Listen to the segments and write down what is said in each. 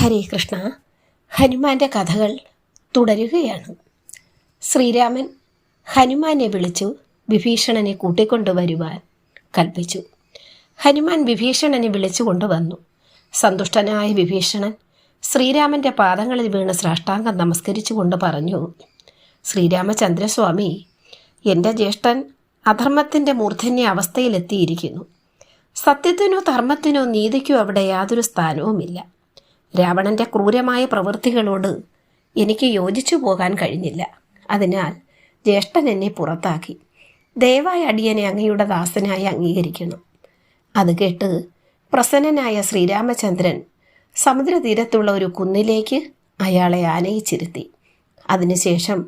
ഹരേ കൃഷ്ണ. ഹനുമാന്റെ കഥകൾ തുടരുകയാണ്. ശ്രീരാമൻ ഹനുമാനെ വിളിച്ചു വിഭീഷണനെ കൂട്ടിക്കൊണ്ടുവരുവാൻ കൽപ്പിച്ചു. ഹനുമാൻ വിഭീഷണനെ വിളിച്ചു കൊണ്ടുവന്നു. സന്തുഷ്ടനായ വിഭീഷണൻ ശ്രീരാമന്റെ പാദങ്ങളിൽ വീണ് സാഷ്ടാംഗം നമസ്കരിച്ചുകൊണ്ട് പറഞ്ഞു ശ്രീരാമചന്ദ്രസ്വാമി എന്റെ ജ്യേഷ്ഠൻ അധർമ്മത്തിന്റെ മൂർധന്യ അവസ്ഥയിലെത്തിയിരിക്കുന്നു. സത്യത്തിനോ ധർമ്മത്തിനോ നീതിക്കോ അവിടെ യാതൊരു സ്ഥാനവുമില്ല. രാവണന്റെ ക്രൂരമായ പ്രവൃത്തികളോട് എനിക്ക് യോജിച്ചു പോകാൻ കഴിഞ്ഞില്ല. അതിനാൽ ജ്യേഷ്ഠൻ എന്നെ പുറത്താക്കി. ദയവായി അടിയനെ അങ്ങയുടെ ദാസനായി അംഗീകരിക്കണം. അത് കേട്ട് പ്രസന്നനായ ശ്രീരാമചന്ദ്രൻ സമുദ്രതീരത്തുള്ള ഒരു കുന്നിലേക്ക് അയാളെ ആനയിച്ചിരുത്തി. അതിനുശേഷം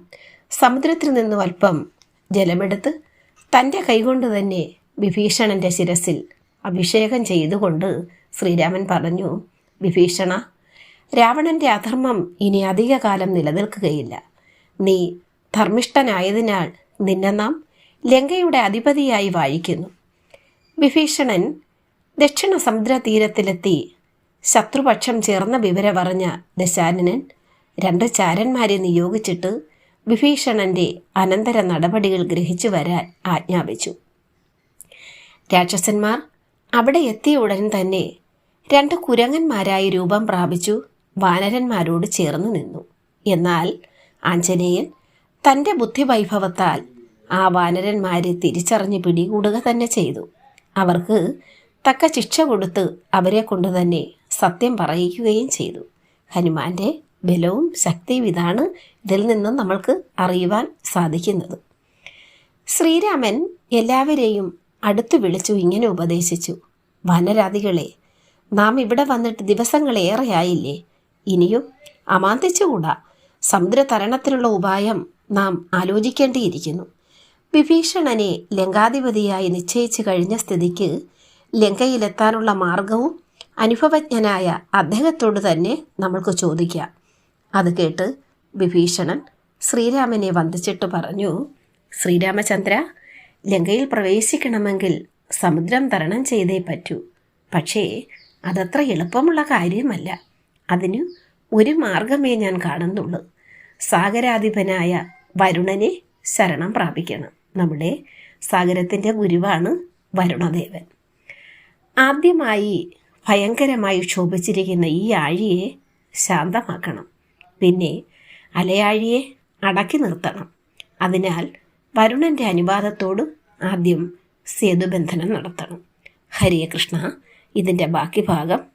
സമുദ്രത്തിൽ നിന്നും അല്പം ജലമെടുത്ത് തന്റെ കൈകൊണ്ട് തന്നെ വിഭീഷണന്റെ ശിരസിൽ അഭിഷേകം ചെയ്തുകൊണ്ട് ശ്രീരാമൻ പറഞ്ഞു വിഭീഷണ രാവണന്റെ അധർമ്മം ഇനി അധികകാലം നിലനിൽക്കുകയില്ല. നീ ധർമ്മിഷ്ഠനായതിനാൽ നിന്നെ നാം ലങ്കയുടെ അധിപതിയായി വാഴിക്കുന്നു വിഭീഷണൻ ദക്ഷിണ സമുദ്ര തീരത്തിലെത്തി ശത്രുപക്ഷം ചേർന്ന വിവരമറിഞ്ഞ ദശാനനൻ രണ്ട് ചാരന്മാരെ നിയോഗിച്ചിട്ട് വിഭീഷണന്റെ അനന്തര നടപടികൾ ഗ്രഹിച്ചു വരാൻ ആജ്ഞാപിച്ചു. രാക്ഷസന്മാർ അവിടെ എത്തിയ ഉടൻ തന്നെ രണ്ട് കുരങ്ങന്മാരായി രൂപം പ്രാപിച്ചു. വാനരന്മാരോട് ചേർന്ന് നിന്നു. എന്നാൽ ആഞ്ജനേയൻ തന്റെ ബുദ്ധിവൈഭവത്താൽ ആ വാനരന്മാരെ തിരിച്ചറിഞ്ഞ് പിടികൂടുക തന്നെ ചെയ്തു. അവർക്ക് തക്ക ശിക്ഷ കൊടുത്ത് അവരെ കൊണ്ടുതന്നെ സത്യം പറയിക്കുകയും ചെയ്തു. ഹനുമാന്റെ ബലവും ശക്തിയും ഇതാണ് ഇതിൽ നിന്നും നമ്മൾക്ക് അറിയുവാൻ സാധിക്കുന്നത്. ശ്രീരാമൻ എല്ലാവരെയും അടുത്തു വിളിച്ചു ഇങ്ങനെ ഉപദേശിച്ചു. വനരാധികളെ നാം ഇവിടെ വന്നിട്ട് ദിവസങ്ങളേറെയായില്ലേ ഇനിയും അമാന്തിച്ചുകൂടാ. സമുദ്രതരണത്തിനുള്ള ഉപായം നാം ആലോചിക്കേണ്ടിയിരിക്കുന്നു. വിഭീഷണനെ ലങ്കാധിപതിയായി നിശ്ചയിച്ചു കഴിഞ്ഞ സ്ഥിതിക്ക് ലങ്കയിലെത്താനുള്ള മാർഗവും അനുഭവജ്ഞനായ അദ്ദേഹത്തോട് തന്നെ നമ്മൾക്ക് ചോദിക്കാം. അത് കേട്ട് വിഭീഷണൻ ശ്രീരാമനെ വന്ദിച്ചിട്ട് പറഞ്ഞു ശ്രീരാമചന്ദ്ര ലങ്കയിൽ പ്രവേശിക്കണമെങ്കിൽ സമുദ്രം തരണം ചെയ്തേ പറ്റൂ. പക്ഷേ അതത്ര എളുപ്പമുള്ള കാര്യമല്ല. അതിന് ഒരു മാർഗമേ ഞാൻ കാണുന്നുള്ളൂ. സാഗരാധിപനായ വരുണനെ ശരണം പ്രാപിക്കണം. നമ്മുടെ സാഗരത്തിന്റെ ഗുരുവാണ് വരുണദേവൻ. ആദ്യമായി ഭയങ്കരമായി ക്ഷോഭിച്ചിരിക്കുന്ന ഈ ആഴിയെ ശാന്തമാക്കണം. പിന്നെ അലയാഴിയെ അടക്കി നിർത്തണം. അതിനാൽ വരുണന്റെ അനുവാദത്തോട് ആദ്യം സേതുബന്ധനം നടത്തണം. ഹരിയ കൃഷ്ണ ഇതിന്റെ ബാക്കി ഭാഗം